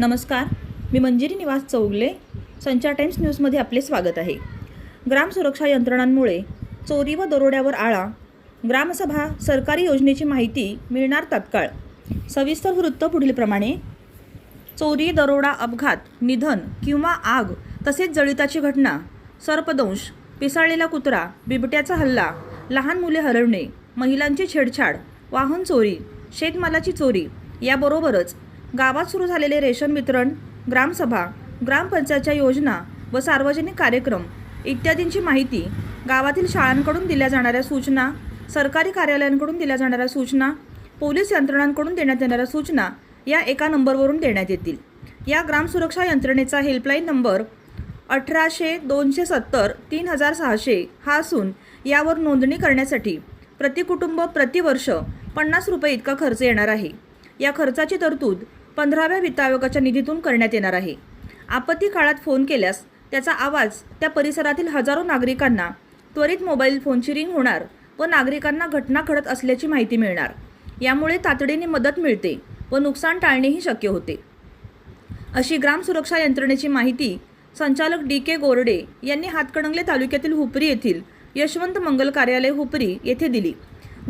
नमस्कार. मी मंजिरी निवास चौगले. संचार टाइम्स न्यूजमध्ये आपले स्वागत आहे. ग्राम सुरक्षा यंत्रणांमुळे चोरी व दरोड्यावर आळा ग्रामसभा सरकारी योजनेची माहिती मिळणार तात्काळ. सविस्तर वृत्त पुढीलप्रमाणे चोरी दरोडा अपघात निधन किंवा आग तसेच जळिताची घटना सर्पदंश पिसाळलेला कुत्रा बिबट्याचा हल्ला लहान मुले हरवणे महिलांची छेडछाड वाहन चोरी शेतमालाची चोरी याबरोबरच गावात सुरू झालेले रेशन वितरण ग्रामसभा ग्रामपंचायतच्या योजना व सार्वजनिक कार्यक्रम इत्यादींची माहिती गावातील शाळांकडून दिल्या जाणाऱ्या सूचना सरकारी कार्यालयांकडून दिल्या जाणाऱ्या सूचना पोलीस यंत्रणांकडून देण्यात येणाऱ्या सूचना या एका नंबरवरून देण्यात येतील. या ग्रामसुरक्षा यंत्रणेचा हेल्पलाईन नंबर अठराशे दोनशे सत्तर तीन हजार सहाशे हा असून यावर नोंदणी करण्यासाठी प्रति कुटुंब प्रतिवर्ष पन्नास रुपये इतका खर्च येणार आहे. या खर्चाची तरतूद पंधराव्या वित्त आयोगाच्या निधीतून करण्यात येणार आहे. आपत्ती काळात फोन केल्यास त्याचा आवाज त्या परिसरातील हजारो नागरिकांना त्वरित मोबाईल फोनची रिंग होणार व नागरिकांना घटना घडत असल्याची माहिती मिळणार. यामुळे तातडीने मदत मिळते व नुकसान टाळणेही शक्य होते. अशी ग्राम सुरक्षा यंत्रणेची माहिती संचालक डी के गोरडे यांनी हातकणंगले तालुक्यातील हुपरी येथील यशवंत मंगल कार्यालय हुपरी येथे दिली.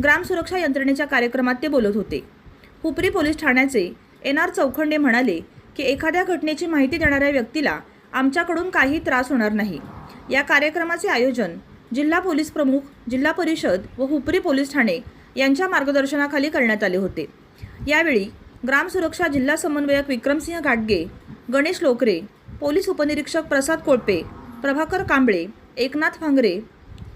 ग्राम सुरक्षा यंत्रणेच्या कार्यक्रमात ते बोलत होते. हुपरी पोलीस ठाण्याचे एन आर चौखंडे म्हणाले की एखाद्या घटनेची माहिती देणाऱ्या व्यक्तीला आमच्याकडून काही त्रास होणार नाही. या कार्यक्रमाचे आयोजन जिल्हा पोलीस प्रमुख जिल्हा परिषद व हुपरी पोलीस ठाणे यांच्या मार्गदर्शनाखाली करण्यात आले होते. यावेळी ग्राम सुरक्षा जिल्हा समन्वयक विक्रमसिंह घाटगे गणेश लोकरे पोलीस उपनिरीक्षक प्रसाद कोळपे प्रभाकर कांबळे एकनाथ फांगरे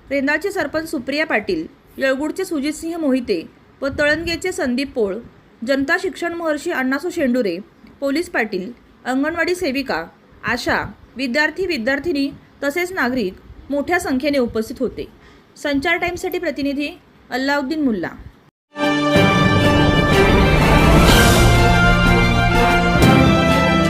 रेंदाळचे सरपंच सुप्रिया पाटील येळगुडचे सुजितसिंह मोहिते व तळणगेचे संदीप पोळ जनता शिक्षण महर्षी अण्णासू शेंडुरे पोलीस पाटील अंगणवाडी सेविका आशा विद्यार्थी विद्यार्थिनी तसेच नागरिक मोठ्या संख्येने उपस्थित होते. संचार टाईमसाठी प्रतिनिधी अल्लाउद्दीन मुल्ला.